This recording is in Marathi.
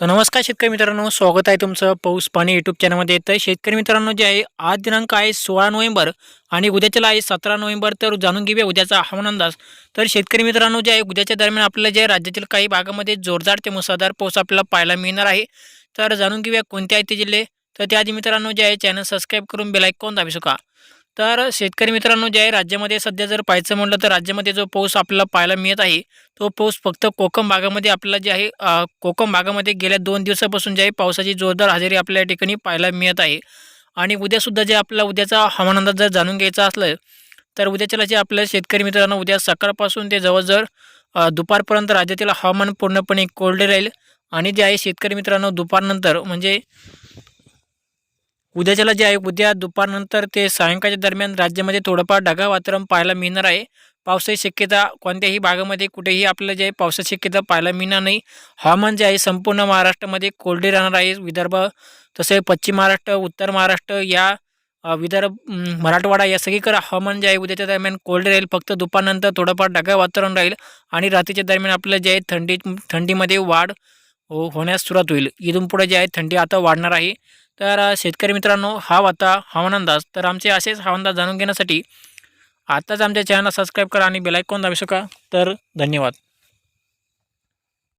तर नमस्कार शेतकरी मित्रांनो स्वागत आहे तुमचं पाऊस पाणी यूट्यूब चॅनलमध्ये तर शेतकरी मित्रांनो जे आहे आज दिनांक आहे सोळा नोव्हेंबर आणि उद्याच्याला आहे सतरा नोव्हेंबर. तर जाणून घेऊया उद्याचा हवामान अंदाज. तर शेतकरी मित्रांनो जे आहे उद्याच्या दरम्यान आपल्याला जे राज्यातील काही भागामध्ये जोरदार ते मुसळधार पाऊस आपल्याला पाहायला मिळणार आहे. तर जाणून घेऊया कोणते आहेत ते जिल्हे. तर त्याआधी मित्रांनो जे आहे चॅनल सबस्क्राईब करून बेलायकॉन दाबू शका तर शेतकरी मित्रांनो जे आहे राज्यामध्ये सध्या जर पाहायचं म्हटलं तर राज्यामध्ये जो पाऊस आपल्याला पाहायला मिळत आहे तो पाऊस फक्त कोकम भागामध्ये आपल्याला जे आहे कोकम भागामध्ये गेल्या दोन दिवसापासून जे आहे पावसाची जोरदार हजेरी आपल्या या ठिकाणी पाहायला मिळत आहे. आणि उद्यासुद्धा जे आपला उद्याचा हवामान अंदाज जर जाणून घ्यायचा असलं तर उद्याच्याला जे आपल्या शेतकरी मित्रांनो उद्या सकाळपासून ते जवळजवळ दुपारपर्यंत राज्यातील हवामान पूर्णपणे कोरडे राहील. आणि जे आहे शेतकरी मित्रांनो दुपारनंतर म्हणजे उद्याच्याला जे आहे उद्या दुपारनंतर ते सायंकाळच्या दरम्यान राज्यामध्ये थोडंफार ढगाळ वातावरण पाहायला मिळणार आहे. पावसाची शक्यता कोणत्याही भागामध्ये कुठेही आपल्याला जे आहे पावसाची शक्यता पाहायला मिळणार नाही. हवामान जे आहे संपूर्ण महाराष्ट्रामध्ये कोरडे राहणार आहे. विदर्भ तसे पश्चिम महाराष्ट्र उत्तर महाराष्ट्र या विदर्भ मराठवाडा या सगळीकडे हवामान जे आहे उद्याच्या दरम्यान कोरडे राहील. फक्त दुपारनंतर थोडंफार ढगाळ वातावरण राहील आणि रात्रीच्या दरम्यान आपल्याला जे आहे थंडी थंडीमध्ये वाढ हो होण्यास सुरुवात होईल. इथून पुढे जे आहे थंडी आता वाढणार आहे. तर शेतकरी मित्रांनो हा होता हवामान अंदाज. तर आमचे असेच हवामान अंदाज जाणून घेण्यासाठी आत्ताच आमच्या चॅनलला सबस्क्राईब करा आणि बेलायकॉन दाबू शका तर धन्यवाद.